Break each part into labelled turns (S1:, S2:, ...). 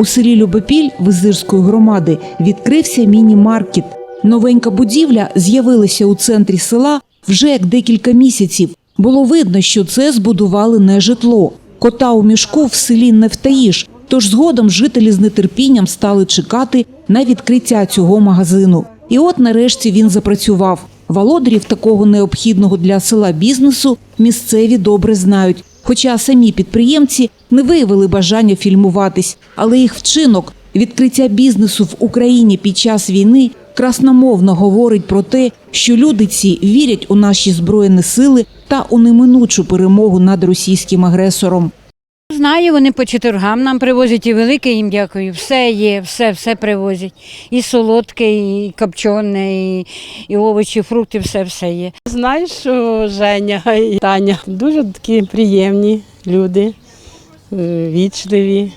S1: У селі Любопіль Визирської громади відкрився міні-маркет. Новенька будівля з'явилася у центрі села вже як декілька місяців. Було видно, що це збудували не житло. Кота у мішку в селі не втаїш, тож згодом жителі з нетерпінням стали чекати на відкриття цього магазину. І от нарешті він запрацював. Володарів такого необхідного для села бізнесу місцеві добре знають. Хоча самі підприємці не виявили бажання фільмуватись, але їх вчинок відкриття бізнесу в Україні під час війни красномовно говорить про те, що люди ці вірять у наші збройні сили та у неминучу перемогу над російським агресором.
S2: Знаю, вони по четвергам нам привозять і велике їм дякую. Все є, все, все привозять. І солодке, і копчене, і, і овочі, фрукти, все, все є.
S3: Знаєш, що Женя і Таня дуже такі приємні люди, е, вічливі.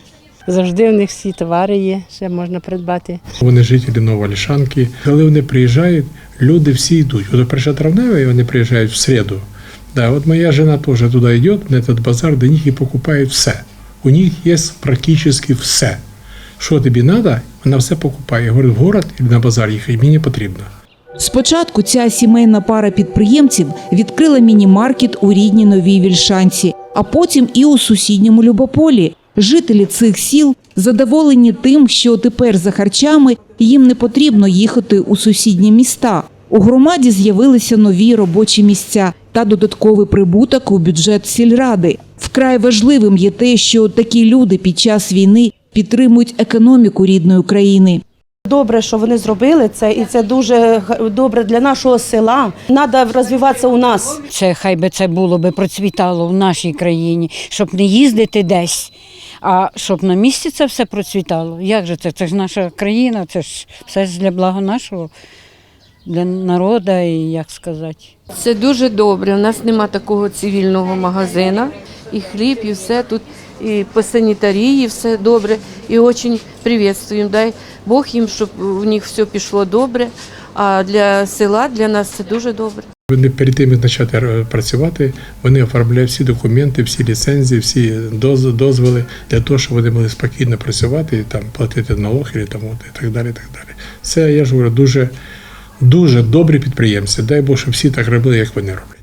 S3: Завжди у них всі товари є, ще можна придбати.
S4: Вони жителі Новолішанки. Коли вони приїжджають, люди всі йдуть. От перша травнева, вони приїжджають в середу. Да, от моя жена теж туди йде, на этот базар, до них і покупають все. У них є практично все. Що тобі треба, вона все покупає. Говорить, в город і на базар їхати мені потрібно.
S1: Спочатку ця сімейна пара підприємців відкрила міні-маркет у рідній Новій Вільшанці, а потім і у сусідньому Любополі. Жителі цих сіл задоволені тим, що тепер за харчами їм не потрібно їхати у сусідні міста. У громаді з'явилися нові робочі місця та додатковий прибуток у бюджет сільради. Вкрай важливим є те, що такі люди під час війни підтримують економіку рідної України.
S5: Добре, що вони зробили це, і це дуже добре для нашого села. Треба розвиватися у нас.
S2: Це хай би це було би процвітало в нашій країні, щоб не їздити десь, а щоб на місці це все процвітало. Як же це? Це ж наша країна, це ж все ж для блага нашого, для народу і як сказати.
S6: Це дуже добре. У нас нема такого цивільного магазину. І хліб, і все тут, і по санітарії все добре. І дуже приветствуємо. Дай Бог їм, щоб у них все пішло добре. А для села, для нас це дуже добре.
S4: Вони перед тим, як почати працювати, вони оформляють всі документи, всі ліцензії, всі доз- дозволи для того, щоб вони могли спокійно працювати і там платити налог і, там, от, і так далі. І так далі. Це я ж говорю, дуже, дуже добрі підприємці. Дай Бог, щоб всі так робили, як вони роблять.